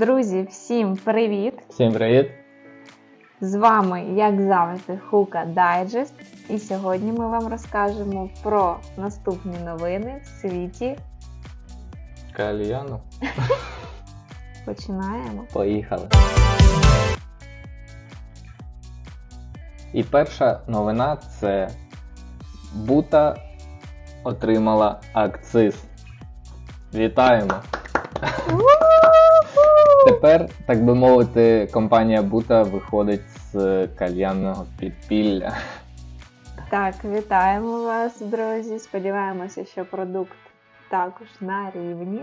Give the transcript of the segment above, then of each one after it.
Друзі, всім привіт! Всім привіт! З вами, як завжди, Хука Дайджест. І сьогодні ми вам розкажемо про наступні новини в світі. Кальяну. Починаємо. Поїхали. І перша новина це Бута отримала акциз. Вітаємо! Тепер, так би мовити, компанія Бута виходить з кальянного підпілля. Так, вітаємо вас, друзі. Сподіваємося, що продукт також на рівні.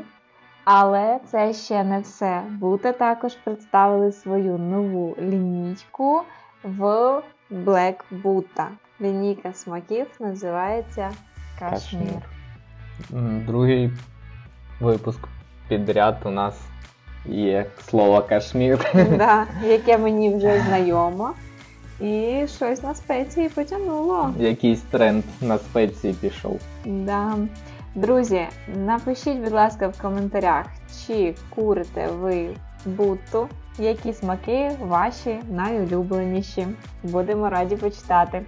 Але це ще не все. Бута також представили свою нову лінійку в Black Buta. Лінійка смаків називається Кашмір. Кашмір. Другий випуск підряд у нас є слово кашмір. да, яке мені вже знайомо. І щось на спеції потягнуло. Якийсь тренд на спеції пішов. Да. Друзі, напишіть, будь ласка, в коментарях, чи курите ви буту, які смаки ваші найулюбленіші. Будемо раді почитати.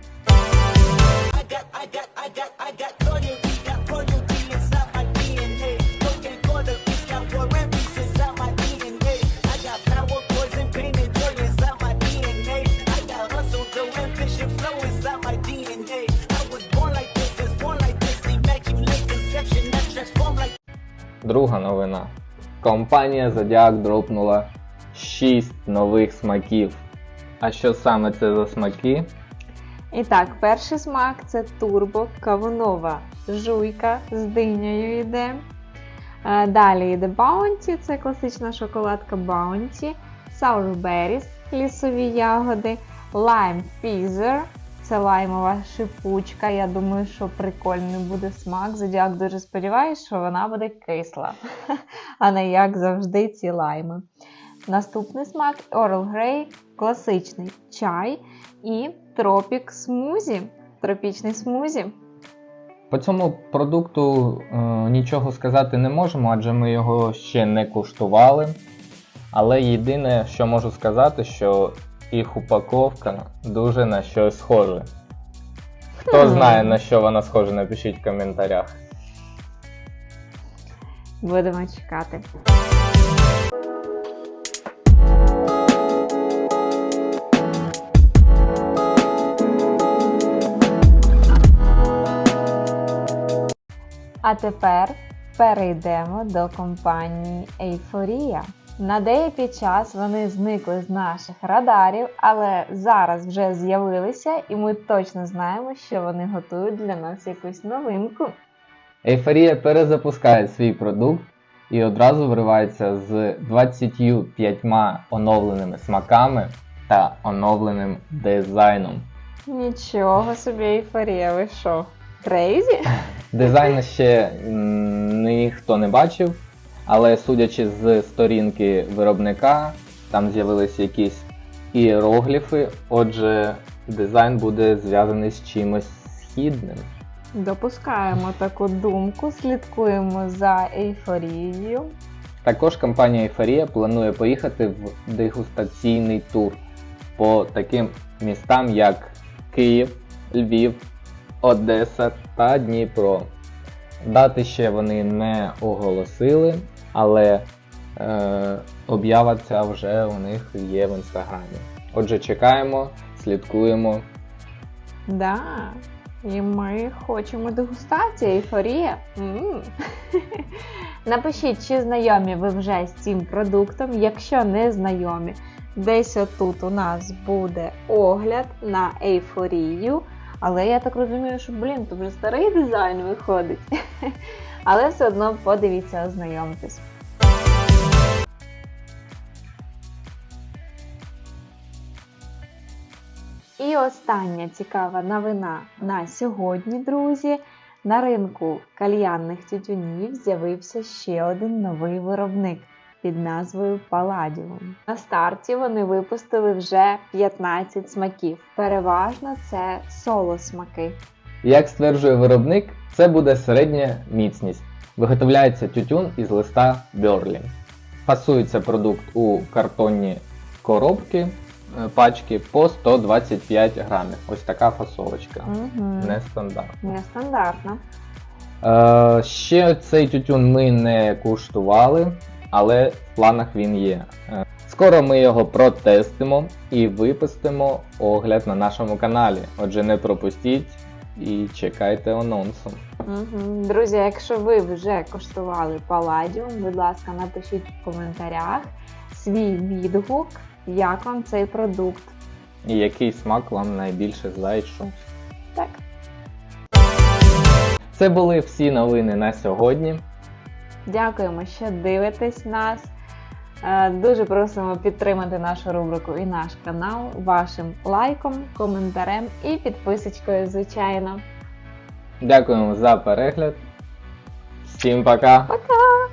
Друга новина. Компанія Zodiac дропнула 6 нових смаків. А що саме це за смаки? І так, перший смак це турбо кавунова жуйка з динею йде. Е, Далі йде Bounty, це класична шоколадка Bounty, Sour Berries, лісові ягоди, Lime Fizzer, це лаймова шипучка. Я думаю, що прикольний буде смак. Зодіак дуже сподіваюся, що вона буде кисла, а не як завжди ці лайми. Наступний смак Oral Grey, класичний чай і Тропік смузі. Тропічний смузі. По цьому продукту е, нічого сказати не можемо, адже ми його ще не куштували. Але єдине, що можу сказати, що їх упаковка дуже на щось схоже. Хто знає на що вона схожа, напишіть в коментарях. Будемо чекати. А тепер перейдемо до компанії Ейфорія. На деякий час вони зникли з наших радарів, але зараз вже з'явилися, і ми точно знаємо, що вони готують для нас якусь новинку. Ейфорія перезапускає свій продукт і одразу вривається з 25 оновленими смаками та оновленим дизайном. Нічого собі ейфорія, ви що? Крейзі? Дизайн ще ніхто не бачив, але судячи з сторінки виробника, там з'явилися якісь іерогліфи, отже, дизайн буде зв'язаний з чимось східним. Допускаємо таку думку, слідкуємо за ейфорією. Також компанія Ейфорія планує поїхати в дегустаційний тур по таким містам, як Київ, Львів, Одеса та Дніпро. Дати ще вони не оголосили, але е, об'ява ця вже у них є в інстаграмі. Отже, чекаємо, слідкуємо. Да. І ми хочемо дегустації, ейфорія. Напишіть, чи знайомі ви вже з цим продуктом. Якщо не знайомі, десь отут у нас буде огляд на ейфорію. Але я так розумію, що, блін, то вже старий дизайн виходить. Але все одно подивіться, ознайомтесь. І остання цікава новина на сьогодні, друзі. На ринку кальянних тютюнів з'явився ще один новий виробник під назвою Palladium. На старті вони випустили вже 15 смаків. Переважно це соло смаки. Як стверджує виробник, це буде середня міцність. Виготовляється тютюн із листа Бьорлі. Фасується продукт у картонні коробки, е, пачки по 125 грамів. Ось така фасовочка. Угу. Нестандартна. Нестандартно. Е, ще цей тютюн ми не куштували, але в планах він є. Е, скоро ми його протестимо і випустимо огляд на нашому каналі. Отже, не пропустіть і чекайте анонсу. Угу. Друзі, якщо ви вже коштували Паладіум, будь ласка, напишіть в коментарях свій відгук, як вам цей продукт. І який смак вам найбільше зайшов. Так. Це були всі новини на сьогодні. Дякуємо, що дивитесь нас. Е, Дуже просимо підтримати нашу рубрику і наш канал вашим лайком, коментарем і підписочкою, звичайно. Дякуємо за перегляд. Всім пока! Пока!